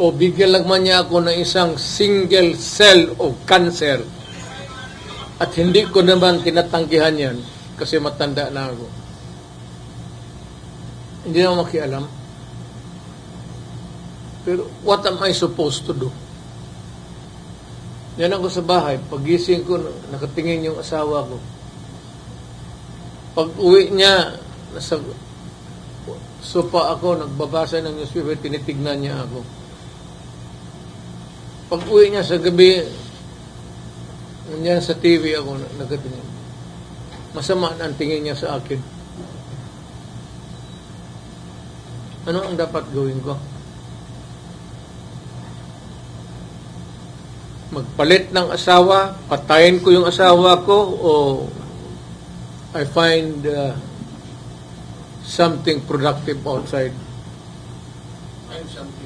o bigyan lang man niya ako ng isang single cell of cancer at hindi ko naman tinatanggihan yan kasi matanda na ako. Hindi na ako makialam. Pero what am I supposed to do? Yan ako sa bahay. Pagising ko, nakatingin yung asawa ko. Pag uwi niya, nasa sopa ako, nagbabasa ng newspaper, tinitignan niya ako. Pag uwi niya sa gabi, nandiyan sa TV ako na- nakatingin. Masama ang tingin niya sa akin. Ano ang dapat gawin ko? Magpalit ng asawa, patayin ko yung asawa ko, o I find uh, something productive outside. Find something